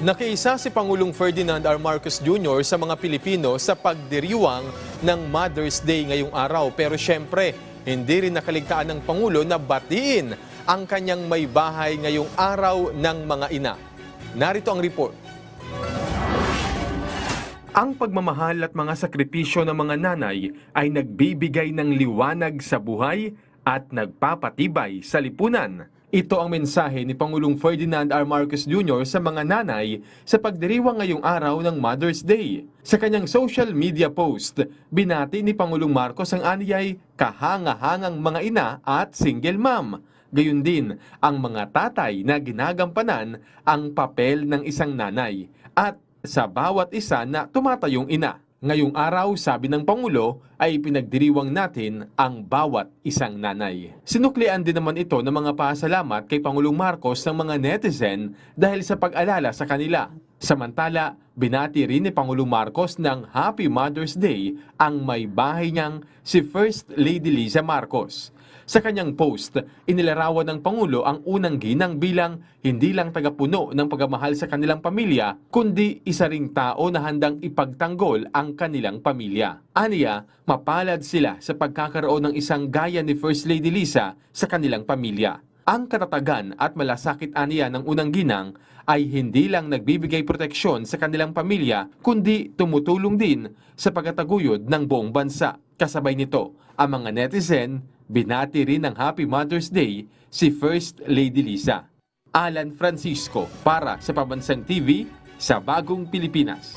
Nakiisa si Pangulong Ferdinand R. Marcos Jr. sa mga Pilipino sa pagdiriwang ng Mother's Day ngayong araw. Pero syempre, hindi rin nakaligtaan ng Pangulo na batiin ang kanyang may bahay ngayong araw ng mga ina. Narito ang report. Ang pagmamahal at mga sakripisyo ng mga nanay ay nagbibigay ng liwanag sa buhay at nagpapatibay sa lipunan. Ito ang mensahe ni Pangulong Ferdinand R. Marcos Jr. sa mga nanay sa pagdiriwang ngayong araw ng Mother's Day. Sa kanyang social media post, binati ni Pangulong Marcos ang aniyay kahanga-hangang mga ina at single mom. Gayun din ang mga tatay na ginagampanan ang papel ng isang nanay at sa bawat isa na tumatayong ina. Ngayong araw, sabi ng Pangulo, ay pinagdiriwang natin ang bawat isang nanay. Sinuklian din naman ito ng mga pasalamat kay Pangulong Marcos ng mga netizen dahil sa pag-alala sa kanila. Samantala, binati rin ni Pangulong Marcos ng Happy Mother's Day ang may bahay niyang si First Lady Liza Marcos. Sa kanyang post, inilarawan ng Pangulo ang unang ginang bilang hindi lang tagapuno ng pagmamahal sa kanilang pamilya, kundi isa ring tao na handang ipagtanggol ang kanilang pamilya. Aniya, mapalad sila sa pagkakaroon ng isang gaya ni First Lady Lisa sa kanilang pamilya. Ang katatagan at malasakit aniya ng unang ginang ay hindi lang nagbibigay proteksyon sa kanilang pamilya, kundi tumutulong din sa pagkataguyod ng buong bansa. Kasabay nito, ang mga netizen, binati rin ng Happy Mother's Day si First Lady Lisa. Alan Francisco para sa Pambansang TV sa Bagong Pilipinas.